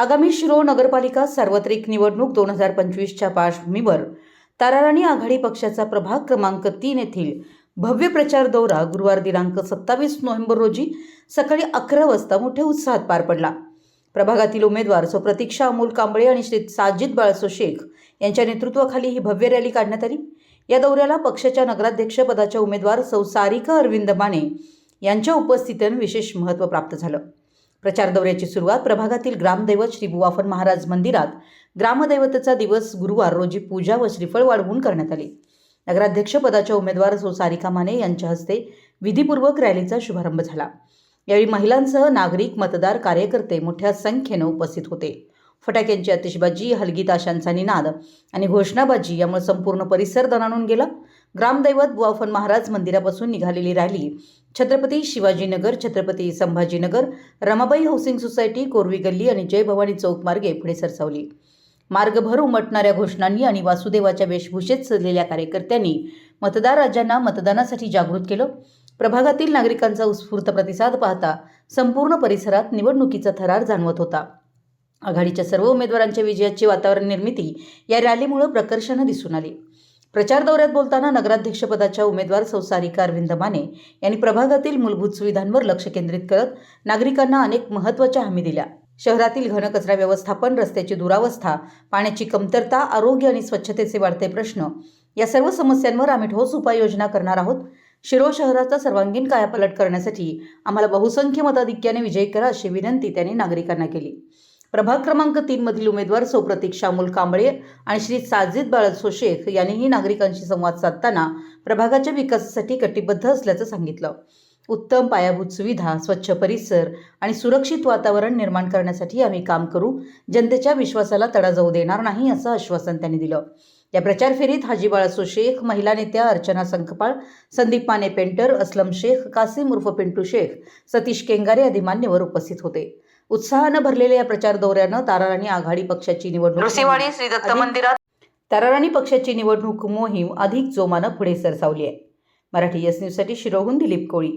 आगामी शिरो नगरपालिका सार्वत्रिक निवडणूक दोन हजार पंचवीसच्या पार्श्वभूमीवर ताराराणी आघाडी पक्षाचा प्रभाग क्रमांक तीन येथील भव्य प्रचार दौरा गुरुवार दिनांक सत्तावीस नोव्हेंबर रोजी सकाळी अकरा वाजता मोठ्या उत्साहात पार पडला. प्रभागातील उमेदवार स्वप्रतीक्षा अमोल कांबळे आणि श्री साजिद बाळसो शेख यांच्या नेतृत्वाखाली ही भव्य रॅली काढण्यात आली. या दौऱ्याला पक्षाच्या नगराध्यक्षपदाच्या उमेदवार सौ सारिका अरविंद माने यांच्या उपस्थितीनं विशेष महत्त्व प्राप्त झालं. प्रचार दौऱ्याची सुरुवात प्रभागातील ग्रामदैवत श्री बुवाफन महाराज मंदिरात ग्रामदैवतेचा दिवस गुरुवार रोजी पूजा व श्रीफळ वाढवून करण्यात आली. नगराध्यक्षपदाच्या उमेदवार सौ सारिका माने यांच्या हस्ते विधीपूर्वक रॅलीचा शुभारंभ झाला. यावेळी महिलांसह नागरिक मतदार कार्यकर्ते मोठ्या संख्येनं उपस्थित होते. फटाक्यांची आतिषबाजी हलगी ताशांचा निनाद आणि घोषणाबाजी यामुळे संपूर्ण परिसर दणाणून गेला. ग्रामदैवत बुवाफन महाराज मंदिरापासून निघालेली rally Chhatrapati Shivajinagar Chhatrapati Sambhajinagar Ramabai housing society Korvi गल्ली आणि जय भवानी चौक मार्गे पुढे सरसावली. मार्गभर उमटणाऱ्या घोषणांनी आणि वासुदेवाच्या वेशभूषेत सजलेल्या कार्यकर्त्यांनी मतदार राजांना मतदानासाठी जागृत केलं. प्रभागातील नागरिकांचा उत्स्फूर्त प्रतिसाद पाहता संपूर्ण परिसरात निवडणुकीचा थरार जाणवत होता. आघाडीच्या सर्व उमेदवारांच्या विजयाची वातावरण निर्मिती या रॅलीमुळे प्रकर्षानं दिसून आली. प्रचार दौऱ्यात बोलताना नगराध्यक्षपदाच्या उमेदवार संसारिका अरविंद माने यांनी प्रभागातील मूलभूत सुविधांवर लक्ष केंद्रित करत नागरिकांना अनेक महत्त्वाच्या हमी दिल्या. शहरातील घनकचरा व्यवस्थापन रस्त्याची दुरावस्था पाण्याची कमतरता आरोग्य आणि स्वच्छतेचे वाढते प्रश्न या सर्व समस्यांवर आम्ही ठोस उपाययोजना करणार आहोत. शिरोळ शहराचा सर्वांगीण कायापालट करण्यासाठी आम्हाला बहुसंख्य मताधिक्याने विजयी करा अशी विनंती त्यांनी नागरिकांना केली. प्रभाग क्रमांक तीन मधील उमेदवार सौप्रतीक अमोल कांबळे आणि श्री साजिद बाळसो शेख यांनीही नागरिकांशी संवाद साधताना प्रभागाच्या विकासासाठी कटिबद्ध असल्याचं सांगितलं. उत्तम पायाभूत सुविधा स्वच्छ परिसर आणि सुरक्षित वातावरण निर्माण करण्यासाठी आम्ही काम करू. जनतेच्या विश्वासाला तडा जाऊ देणार नाही असं आश्वासन त्यांनी दिलं. या प्रचार फेरीत हाजी बाळासो शेख महिला नेत्या अर्चना संकपाळ संदीप माने पेंटर असलम शेख कासिम उर्फ पिंटू शेख सतीश केंगारे आदी मान्यवर उपस्थित होते. उत्साहानं भरलेल्या या प्रचार दौऱ्यानं ताराराणी आघाडी पक्षाची निवडणूक नृसिंहवाडी श्री दत्त अधिक- मंदिरात ताराराणी पक्षाची निवडणूक मोहीम अधिक जोमानं पुढे सरसावली आहे. मराठी एस न्यूजसाठी शिरोहून दिलीप कोळी.